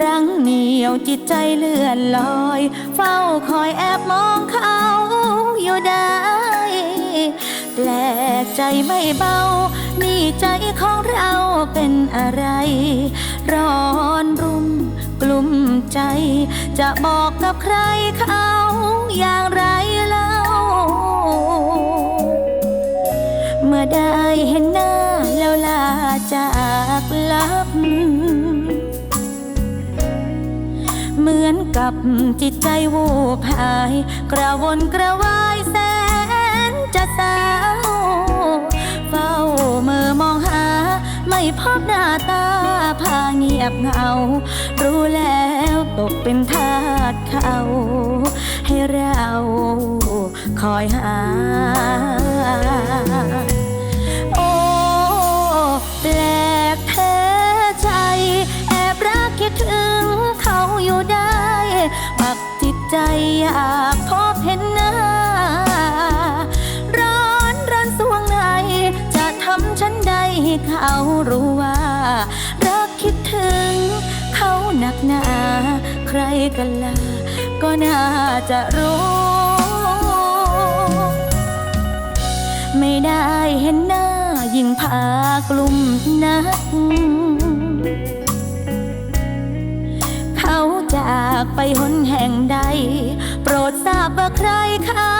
รังเหนียวจิตใจเลื่อนลอย เฝ้าคอยแอบมองเขาอยู่ได้ แปลกใจไม่เบา นี่ใจของเราเป็นอะไร ร้อนรุ่มกลุ่มใจ จะบอกกับใครเขาอย่างไรเล่า เมื่อได้เห็นหน้าแล้วลาจากลับ กับจิตใจวูบหาย กระวนกระวายแสนจะเศร้าเฝ้ามือมองหา ไม่พบหน้าตาพาเงียบเหงา รู้แล้วตกเป็นทาสเขา ให้เราคอยหา รู้ว่า รักคิดถึง เขาหนักหนา ใครกันล่ะก็น่าจะรู้ ไม่ได้เห็นหน้ายิ่งพากลุ่มนัก เขาจากไปหนแห่งใด โปรดทราบว่าใครเขา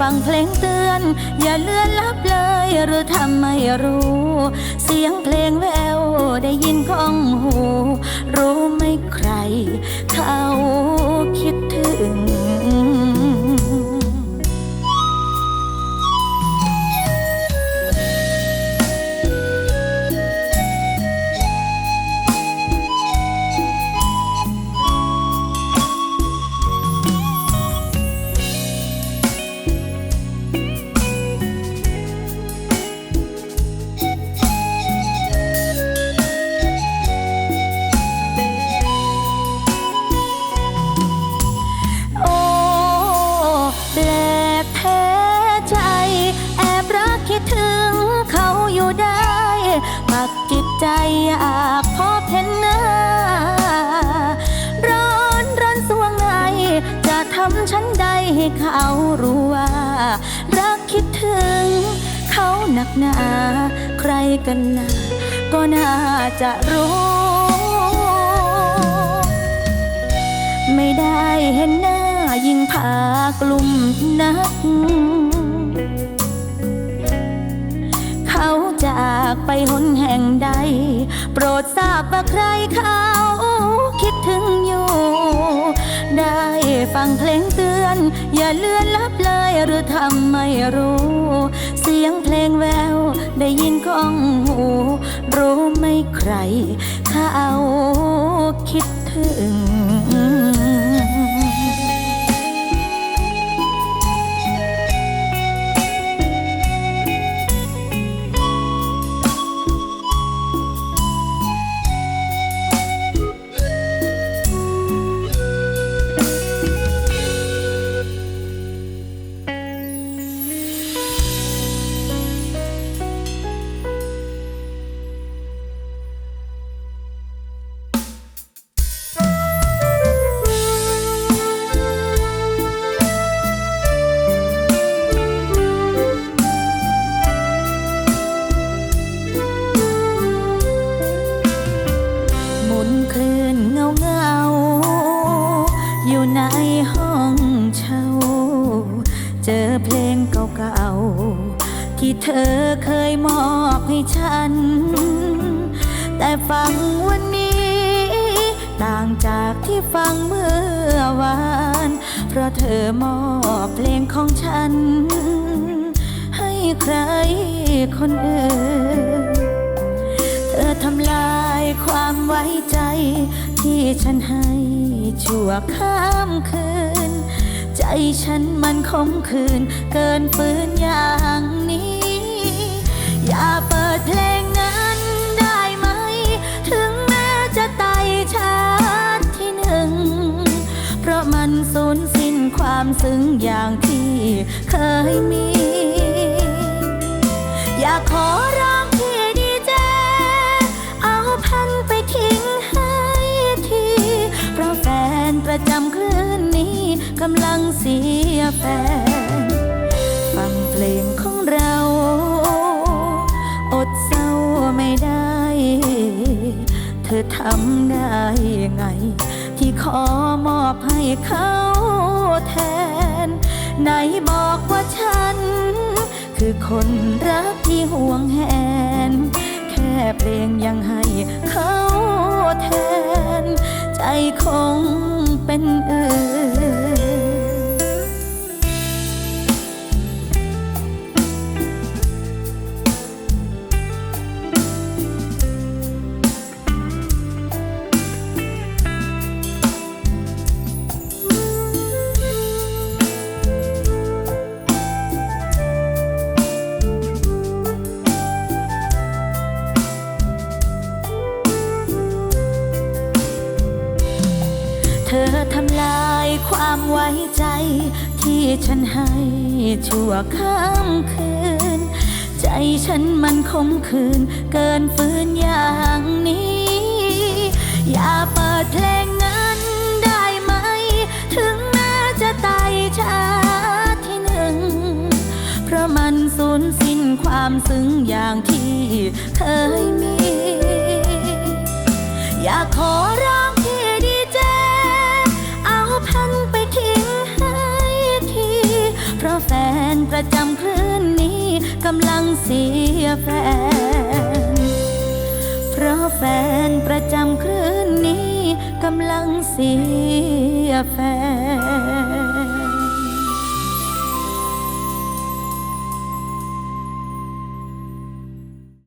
ฟังเพลงเตือน อย่าเลื่อนลับเลยหรือทำไม่รู้ เสียงเพลงแววได้ยินข้องหู รู้ไหมใครเขา เขารู้ว่า รักคิดถึง เขาหนักหนา ใครกันล่ะก็น่าจะรู้ ไม่ได้เห็นหน้ายิ่งพากลุ่มนัก เขาจากไปหนแห่งใด โปรดทราบว่าใครเขาคิดถึงอยู่ ได้ฟังเพลงเตือน อย่าเลื่อนลับเลยหรือทำไม่รู้ เสียงเพลงแววได้ยินก้องหู รู้ไหมใคร ถ้าเอาคิดถึง ที่เธอเคยมอบให้ฉัน แต่ฟังวันนี้ ต่างจากที่ฟังเมื่อวาน เพราะเธอมอบเพลงของฉัน ให้ใครคนอื่น เธอทำลายความไว้ใจ ที่ฉันให้ชั่วข้ามคืน ใจฉันมันคมคืน เกินฝืนอย่างนี้ อย่าเปิดเพลงนั้นได้ไหม ถึงแม้จะไต่ชาติที่หนึ่ง เพราะมันสูญสิ้นความซึ้งอย่างที่เคยมี อย่าขอร้องพี่ดีเจเอาพันไปทิ้งให้ที เพราะแฟนประจำเคลื่อำลังเสียแฟน ฟังเพลงของเรา อดเศร้าไม่ได้ เธอทำได้ไง ที่ขอมอบให้เขาแทน ไหนบอกว่าฉัน คือคนรักที่ห่วงแหน แค่เพลงยังให้เขาแทน ใจคง เธอทำลายความไว้ใจ ที่ฉันให้ชั่วข้ามคืน ใจฉันมันคมคืน เกินฝืนอย่างนี้ อย่าเปิดเพลงนั้นได้ไหม ถึงแม้จะตายชาที่หนึ่ง เพราะมันสูญสิ้นความซึ้งอย่างที่เคยมี อย่าขอรำลังเสียแฟน เพราะแฟนประจำคลื่นนี้กำลังเสียแฟน